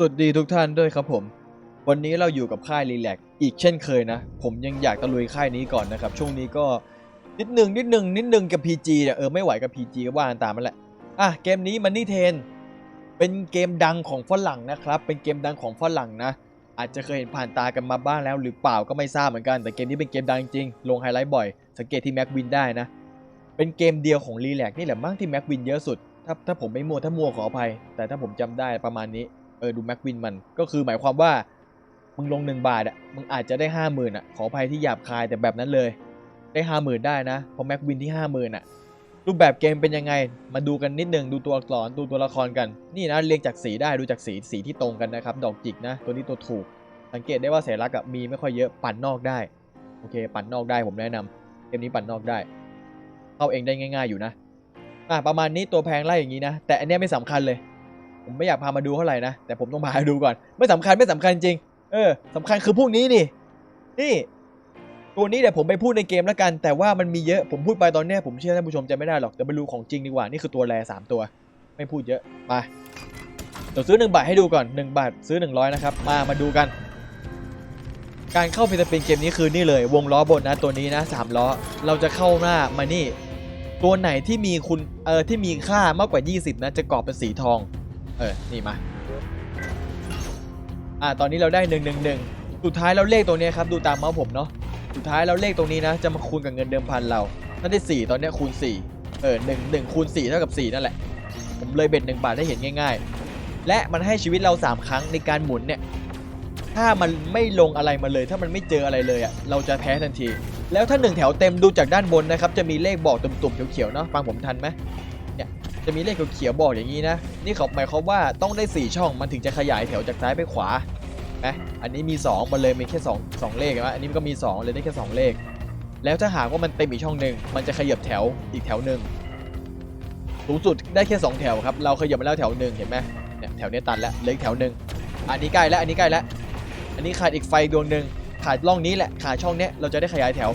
สวัสดีทุกท่านด้วยครับผม วันนี้เราอยู่กับค่ายรีแลกอีกเช่นเคยนะ ผมยังอยากตะลุยค่ายนี้ก่อนนะครับ ช่วงนี้ก็นิดหนึ่งนิดหนึ่งนิดหนึ่งกับ PG เนี่ยเออไม่ไหวกับ PG ก็ว่านตามมันแหละ อะเกมนี้มันนี่เทน เป็นเกมดังของฝรั่งนะครับ เป็นเกมดังของฝรั่งนะ อาจจะเคยเห็นผ่านตากันมาบ้างแล้วหรือเปล่าก็ไม่ทราบเหมือนกัน แต่เกมนี้เป็นเกมดังจริงลงไฮไลท์บ่อย สังเกตที่แม็กวินได้นะ เป็นเกมเดียวของรีแลกนี่แหละมั้งที่แม็กวินเยอะสุด ถ้าถ้าผมไม่มัวถ้ามัวขออภัย แต่ถ้าผมจำได้ประมาณนี้ เออดูแม็กวินมันก็คือหมายความว่ามึงลงหนึ่งบาทอะมึงอาจจะได้ห้าหมื่นอะขออภัยที่หยาบคายแต่แบบนั้นเลย ได้ห้าหมื่นได้นะเพราะแม็กวินที่ห้าหมื่นอะรูปแบบเกมเป็นยังไง มาดูกันนิดนึงดูตัวอักษรดูตัวละครกัน นี่นะเรียงจากสีได้ดูจากสีสีที่ตรงกันนะครับ ดอกจิกนะ ตัวนี้ตัวถูก สังเกตได้ว่าเสัญลักษณ์อะมีไม่ค่อยเยอะปั่นนอกได้ โอเค ปั่นนอกได้ผมแนะนำเกมนี้ปั่นนอกได้ เข้าเองได้ง่าย ๆอยู่นะอะประมาณนี้ตัวแพงไล่อย่างนี้นะ แต่อันนี้ไม่สำคัญเลย ผมไม่อยากพามาดูเท่าไหร่นะ แต่ผมต้องพาดูก่อน ไม่สำคัญไม่สำคัญจริง เออสำคัญคือพวกนี้นี่ นี่ ตัวนี้เดี๋ยวผมไปพูดในเกมแล้วกัน แต่ว่ามันมีเยอะ ผมพูดไปตอนนี้ผมเชื่อท่านผู้ชมจะไม่ได้หรอกเดี๋ยวไปดูของจริงดีกว่า นี่คือตัวแรสามตัว ไม่พูดเยอะ มาเดี๋ยวซื้อ1บาทให้ดูก่อน1บาทซื้อ100นะครับ มา มาดูกัน การเข้าฟิลิปปินเกมนี้คือนี่เลย วงล้อบนนะตัวนี้นะสามล้อ เราจะเข้าหน้ามานี่ตัวไหนที่มีคุณเออที่มีค่ามากกว่า 20 นะ จะกรอบเป็นสีทอง เออ นี่มา อ่า ตอนนี้เราได้111สุดท้ายเราเลขตัวนี้ครับ ดูตามเมาส์ผมเนาะ สุดท้ายเราเลขตรงนี้นะ จะมาคูณกับเงินเดิมพันเรา ถ้าได้4ตอนเนี้ยคูณ4เออ1 1คูณ4เท่ากับ4นั่นแหละ ผมเลยเบ็ด1บาทได้เห็นง่าย ๆ และมันให้ชีวิตเรา3ครั้งในการหมุนเนี่ย ถ้ามันไม่ลงอะไรมาเลย ถ้ามันไม่เจออะไรเลยอะ เราจะแพ้ทันที แล้วถ้าหนึ่งแถวเต็มดูจากด้านบนนะครับ จะมีเลขบอกตุ่มๆเขียวๆเนาะ ฟังผมทันไหม จะมีเลขเขียวบอกอย่างนี้นะ นี่เขาหมายความว่าต้องได้ 4 ช่องมันถึงจะขยายแถวจากซ้ายไปขวานะอันนี้มี 2 มันเลยมีแค่ 2 2 เลขนะอันนี้มันก็มี 2 เลยได้แค่ 2 เลข แล้วถ้าหากว่ามันเต็มอีกช่องหนึ่งมันจะขยับแถวอีกแถวหนึ่งสูงสุดได้แค่ 2 แถวครับ เราขยับมาแล้วแถวหนึ่งเห็นไหมเนี่ยแถวนี้ตันแล้วเหลืออีกแถวหนึ่งอันนี้ใกล้แล้วอันนี้ใกล้แล้วอันนี้ขาดอีกไฟดวงหนึ่งขาดร่องนี้แหละขาดช่องเนี้ยเราจะได้ขยายแถว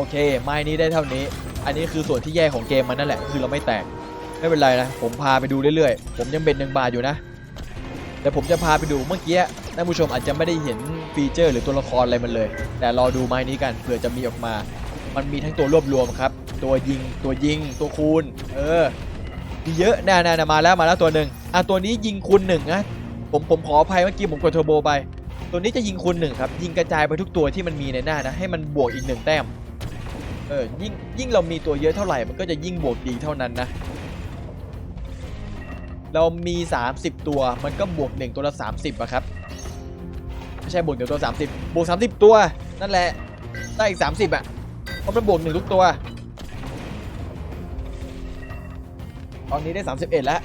โอเค ไม้นี้ได้เท่านี้ อันนี้คือส่วนที่แย่ของเกมมันนั่นแหละ คือเราไม่แตก ไม่เป็นไรนะ ผมพาไปดูเรื่อยๆ ผมยังเป็นหนึ่งบาทอยู่นะ แต่ผมจะพาไปดูเมื่อกี้ท่านผู้ชมอาจจะไม่ได้เห็นฟีเจอร์หรือตัวละครอะไรมันเลย แต่รอดูไม้นี้กันเผื่อจะมีออกมา มันมีทั้งตัวรวบรวมครับ ตัวยิง ตัวยิง ตัวคูณ เออ มีเยอะน่าๆๆมาแล้วมาแล้วตัวหนึ่งอะตัวนี้ยิงคูณหนึ่งนะผมผมขออภัยเมื่อกี้ผมกดเทอร์โบไป ตัวนี้จะยิงคูณหนึ่งครับ ยิงกระจายไปทุกตัวที่มันมีในหน้านะ ให้มันบวกอีกหนึ่งแต้ม เออยิ่งยิ่งเรามีตัวเยอะเท่าไหร่มันก็จะยิ่งบวกดีเท่านั้นนะ เรามี 30 ตัวมันก็บวก 1 ตัวละ 30อะครับ ไม่ใช่บวก1ตัว 30 บวก 30 ตัว นั่นแหละ ได้อีก 30อะเพราะมันบวก 1 ทุกตัว ตอนนี้ได้ 31 แล้ว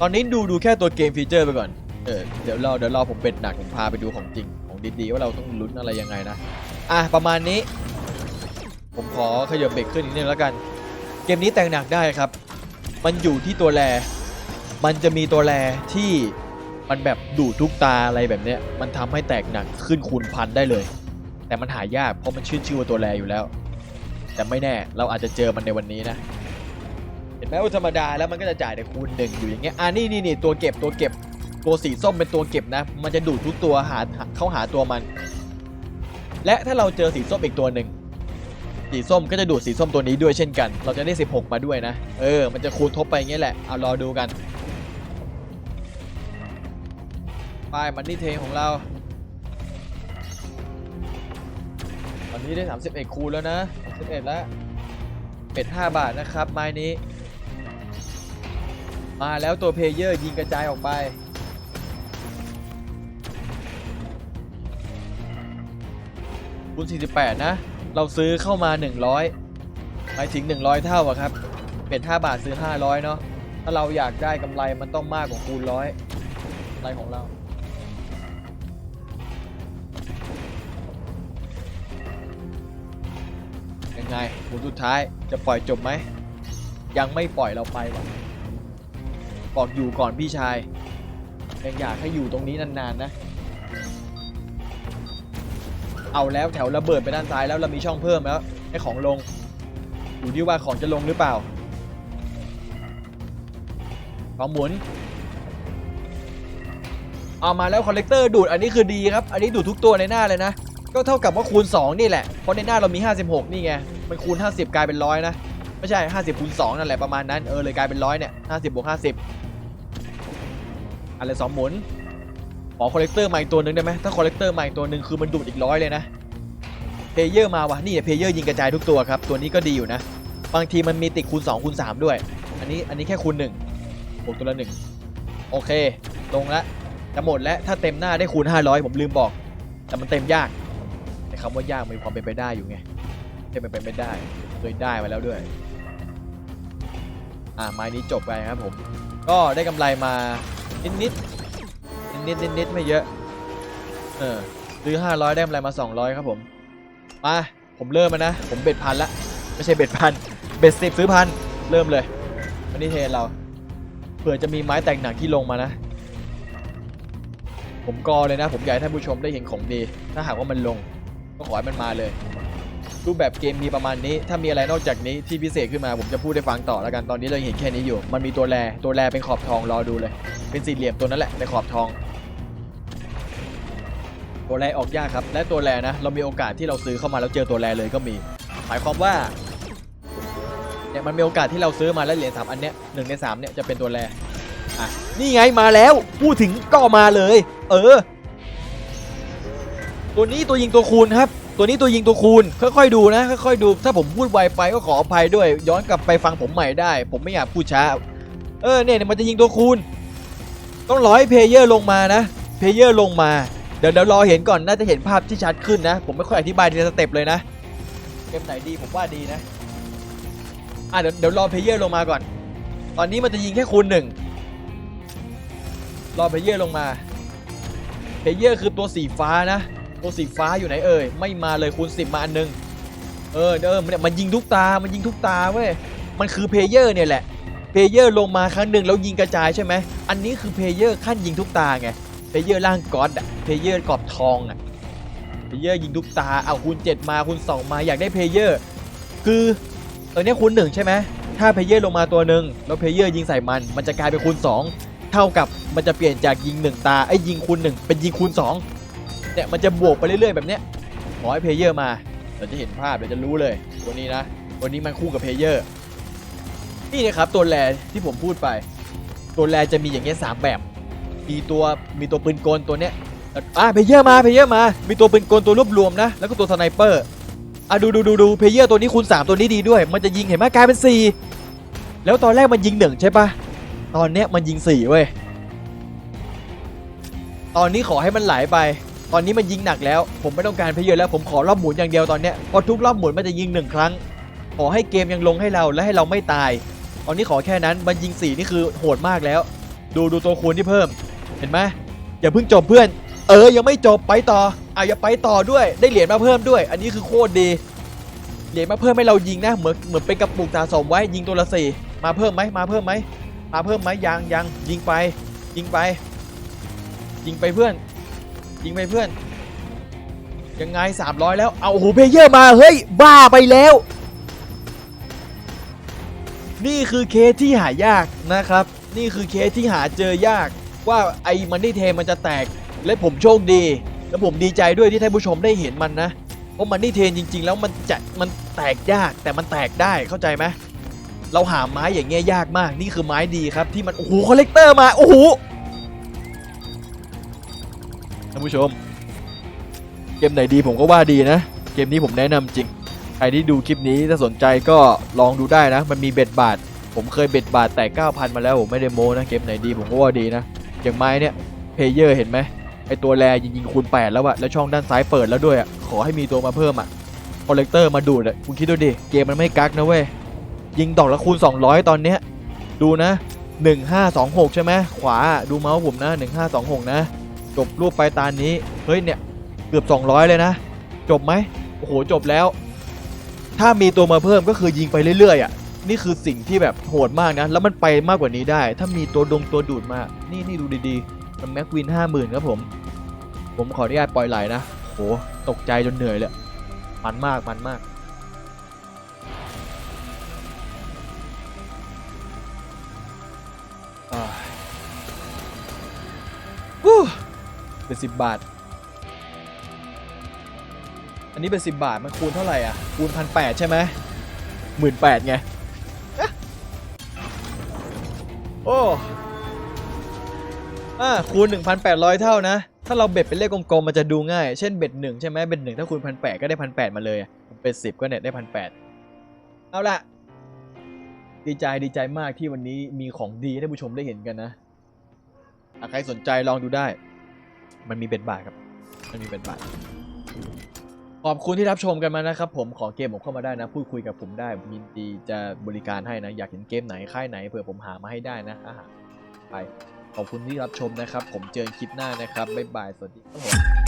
ตอนนี้ดูดูแค่ตัวเกมฟีเจอร์ไปก่อน เออเดี๋ยวรอเดี๋ยวรอผมเป็ดหนักผมพาไปดูของจริงของดีๆว่าเราต้องลุ้นอะไรยังไงนะ อะประมาณนี้ ผมขอขยับเบรกขึ้นอีกนิดนึงแล้วกัน เกมนี้แต่งหนักได้ครับ มันอยู่ที่ตัวแรมันจะมีตัวแรที่มันแบบดูดทุกตาอะไรแบบเนี้ย มันทำให้แตกหนักขึ้นคูณพันได้เลย แต่มันหายากเพราะมันชื่อชื่อว่าตัวแรอยู่แล้ว แต่ไม่แน่เราอาจจะเจอมันในวันนี้นะ เห็นไหมว่าธรรมดาแล้วมันก็จะจ่ายแต่คูณหนึ่งอยู่อย่างเงี้ย อ่านี่นี่นี่ตัวเก็บตัวเก็บตัวสีส้มเป็นตัวเก็บนะ มันจะดูดทุกตัวหาเข้าหาตัวมัน และถ้าเราเจอสีส้มอีกตัวหนึ่ง สีส้มก็จะดูดสีส้มตัวนี้ด้วยเช่นกัน เราจะได้ 16 มาด้วยนะ เออ มันจะคูณทบไปอย่างเงี้ยแหละ เอารอดูกันป้ายมันนี่เทของเรา ตอนนี้ได้ 31 คูณแล้วนะ31แล้ว เป็ด 5 บาทนะครับ ไม้นี้ มาแล้วตัวเพลเยอร์ยิงกระจายออกไปคูณ48 นะ เราซื้อเข้ามา 100หมายถึง 100 เท่าอะครับเป็ด5บาทซื้อ 500 เนาะถ้าเราอยากได้กำไรมันต้องมากกว่าคูณร้อยกำไรของเรายังไงหมุนสุดท้ายจะปล่อยจบไหม ยังไม่ปล่อยเราไปหรอกบอกอยู่ก่อนพี่ชายยังอยากให้อยู่ตรงนี้นานๆนะ เอาแล้วแถวระเบิดไปด้านซ้ายแล้วเรามีช่องเพิ่มแล้วให้ของลงอยู่ที่ว่าของจะลงหรือเปล่าเอาหมุนเอามาแล้วคอลเลกเตอร์ดูดอันนี้คือดีครับ อันนี้ดูดทุกตัวในหน้าเลยนะ ก็เท่ากับว่าคูณ 2 นี่แหละ เพราะในหน้าเรามี 56 นี่ไง มันคูณ 50 กลายเป็นร้อยนะ ไม่ใช่ 50คูณ2นั่นแหละประมาณนั้น เออเลยกลายเป็นร้อยเนี่ย 50บวก50 อะไรสองหมุน ขอคอลเลกเตอร์มาอีกตัวหนึ่งได้ไหมถ้าคอลเลกเตอร์มาอีกตัวหนึ่งคือมันดูดอีกร้อยเลยนะเพเยอร์มาวะนี่เพลเยอร์ยิงกระจายทุกตัวครับตัวนี้ก็ดีอยู่นะบางทีมันมีติดคูณ2คูณ3ด้วย อันนี้อันนี้แค่คูณ1ผมตัวละหนึ่งโอเค ลงละจะหมดแล้วถ้าเต็มหน้าได้คูณ 500 ผมลืมบอก แต่มันเต็มยาก แต่คำว่ายากมันมีความเป็นไปได้อยู่ไงจะเป็นไปไม่ได้เคยได้มาแล้วด้วยอ่าไม้นี้จบไปครับผม ก็ได้กำไรมานิดนิด นิดนิดนิดไม่เยอะ เออซื้อ500ได้กำไรมา200ครับผม มา ผมเริ่มมานะ ผมเบ็ดพันละไม่ใช่เบ็ดพัน เบ็ดสิบซื้อพัน เริ่มเลยวันนี้เทนเรา เผื่อจะมีไม้แต่งหนังที่ลงมานะ ผมกอเลยนะ ผมอยากให้ท่านผู้ชมได้เห็นของดี ถ้าหากว่ามันลง ก็ขอให้มันมาเลย รูปแบบเกมมีประมาณนี้ ถ้ามีอะไรนอกจากนี้ที่พิเศษขึ้นมา ผมจะพูดให้ฟังต่อแล้วกัน ตอนนี้เราเห็นแค่นี้อยู่ มันมีตัวแรตัวแรเป็นขอบทองรอดูเลย เป็นสี่เหลี่ยมตัวนั้นแหละในขอบทอง ตัวแรออกยากครับ และตัวแรนะ เรามีโอกาสที่เราซื้อเข้ามาแล้วเจอตัวแรเลยก็มี หมายความว่าเนี่ยมันมีโอกาสที่เราซื้อมาแล้วเหรียญสามอันเนี้ยหนึ่งในสามเนี่ยจะเป็นตัวแรอะนี่ไงมาแล้วพูดถึงก็มาเลย เออ ตัวนี้ตัวยิงตัวคูณครับ ตัวนี้ตัวยิงตัวคูณค่อยๆดูนะค่อยๆดู ถ้าผมพูดไวไปก็ขออภัยด้วย ย้อนกลับไปฟังผมใหม่ได้ ผมไม่อยากพูดช้า เออเนี่ยมันจะยิงตัวคูณต้องรอให้เพลเยอร์ลงมานะเพลเยอร์ลงมา เดี๋ยวเดี๋ยวรอเห็นก่อนน่าจะเห็นภาพที่ชัดขึ้นนะ ผมไม่ค่อยอธิบายทีละสเต็ปเลยนะ เกมไหนดีผมว่าดีนะอะเดี๋ยวเดี๋ยวรอเพลเยอร์ลงมาก่อน ตอนนี้มันจะยิงแค่คูณหนึ่งรอเพลเยอร์ลงมาเพลเยอร์คือตัวสีฟ้านะ ตัวสีฟ้าอยู่ไหนเอ่ยไม่มาเลยคูณ10มาอันหนึงเออเดิมเนี่ยมันยิงทุกตา มันยิงทุกตาเว้ยมันคือเพลเยอร์เนี่ยแหละเพลเยอร์ลงมาครั้งหนึ่งแล้วยิงกระจายใช่ไหมอันนี้คือเพลเยอร์ขั้นยิงทุกตาไง เพเยอร์ร่างก๊อตอะเพเยอร์กรอบทองอะเพเยอร์ยิงทุกตาเอาคูณ7มาคูณ2มาอยากได้เพเยอร์คือตอนนี้คูณ1ใช่ไหมถ้าเพเยอร์ลงมาตัวหนึ่งแล้วเพเยอร์ยิงใส่มัน มันจะกลายเป็นคูณ2 เท่ากับมันจะเปลี่ยนจากยิง 1 ตาไอ้ยิงคูณ1เป็นยิงคูณ2เนี่ยมันจะบวกไปเรื่อยๆแบบเนี้ยขอให้เพเยอร์มาเราจะเห็นภาพเดี๋ยวจะรู้เลยตัวนี้นะตัวนี้มันคู่กับเพเยอร์นี่นะครับตัวแรที่ผมพูดไป ตัวแรจะมีอย่างเงี้ยสามแบบ มีตัวมีตัวปืนกลตัวเนี้ยอะเพลเยอร์มาเพลเยอร์มา มีตัวปืนกลตัวรวบรวมนะ แล้วก็ตัวสไนเปอร์อะดูดูดูดูเพลเยอร์ตัวนี้คูณ3ตัวนี้ดีด้วย มันจะยิงเห็นไหมกลายเป็น 4 แล้วตอนแรกมันยิง1ใช่ปะตอนเนี้ยมันยิง4เว้ยตอนนี้ขอให้มันไหลไป ตอนนี้มันยิงหนักแล้ว ผมไม่ต้องการเพลเยอร์แล้วผมขอรอบหมุนอย่างเดียวตอนเนี้ยพอทุกรอบหมุนมันจะยิง1ครั้ง ขอให้เกมยังลงให้เราและให้เราไม่ตาย ตอนนี้ขอแค่นั้นมันยิง4นี่คือโหดมากแล้ว ดูดูตัวคูณที่เพิ่ม เห็นไหมอย่าเพิ่งจบเพื่อน เออยังไม่จบไปต่ออะอย่าไปต่อด้วยได้เหรียญมาเพิ่มด้วย อันนี้คือโคตรดีเหรียญมาเพิ่มให้เรายิงนะเหมือนเหมือนเป็นกระปุกสะสมไว้ยิงตัวละสี่มาเพิ่มไหมมาเพิ่มไหมมาเพิ่มไหมยังยังยิงไป ยิงไป ยิงไปเพื่อน ยิงไปเพื่อน ยังไง 300 แล้วเอาโอ้โหเพเยอร์มาเฮ้ยบ้าไปแล้ว นี่คือเคสที่หายากนะครับ นี่คือเคสที่หาเจอยาก ว่าไอ้มันนี่เทมันจะแตก และผมโชคดี และผมดีใจด้วยที่ท่านผู้ชมได้เห็นมันนะ เพราะมันนี่เทนจริง ๆ แล้วมันจะมันแตกยากแต่มันแตกได้เข้าใจไหมเราหาไม้อย่างเงี้ยยากมากนี่คือไม้ดีครับที่มันโอ้โหคอลเลกเตอร์มาโอ้โหท่านผู้ชม เกมไหนดีผมก็ว่าดีนะ เกมนี้ผมแนะนำจริง ใครที่ดูคลิปนี้ถ้าสนใจก็ลองดูได้นะ มันมีเบ็ดบาท ผมเคยเบ็ดบาทแต่ 9,000 มาแล้วผมไม่ได้โม้นะ เกมไหนดีผมก็ว่าดีนะ อย่างไม้เนี่ยเพเยอร์เห็นไหมไอตัวแรยิงยิงคูณ8แล้วอะแล้วช่องด้านซ้ายเปิดแล้วด้วยอะขอให้มีตัวมาเพิ่มอะคอลเลกเตอร์มาดูดอะคุณคิดดูดิ เกมมันไม่กักนะเว้ย ยิงดอกละคูณ 200 ตอนเนี้ย ดูนะ 1526 ใช่ไหมขวาดูเมาส์ผมนะ 1526 นะ จบรูปไปตานี้ เฮ้ยเนี่ยเกือบ 200 เลยนะ จบไหมโอ้โหจบแล้ว ถ้ามีตัวมาเพิ่มก็คือยิงไปเรื่อยๆอะ นี่คือสิ่งที่แบบโหดมากนะ แล้วมันไปมากกว่านี้ได้ ถ้ามีตัวดงตัวดูดมา นี่นี่ดูดีๆมัแม็กวินห้าหมื่นครับผม ผมขออนุญาตปล่อยไหลนะโหตกใจจนเหนื่อยเลยมันมากมันมากวู้เป็นสิบบาท อันนี้เป็นสิบบาท มันคูณเท่าไหร่อะ คูณพันแปดใช่ไหมหมื่นแปดไง โอ้อ่าคูณ 1,800 เท่านะ ถ้าเราเบ็ดเป็นเลขกลมๆมันจะดูง่าย เช่นเบ็ดหนึ่งใช่ไหมเบ็ดหนึ่งถ้าคูณพันแปดก็ได้พันแปดมาเลยเป็นสิบก็เนี่ยได้พันแปดเอาละดีใจดีใจมากที่วันนี้มีของดีให้ท่านผู้ชมได้เห็นกันนะอะใครสนใจลองดูได้ มันมีเบ็ดบาทครับ มันมีเบ็ดบาท ขอบคุณที่รับชมกันมานะครับผมขอเกมผมเข้ามาได้นะ พูดคุยกับผมได้ยินดีจะบริการให้นะ อยากเห็นเกมไหนค่ายไหนเผื่อผมหามาให้ได้นะอาหารไปขอบคุณที่รับชมนะครับ ผมเจอกันคลิปหน้านะครับบ๊ายบายสวัสดีครับผม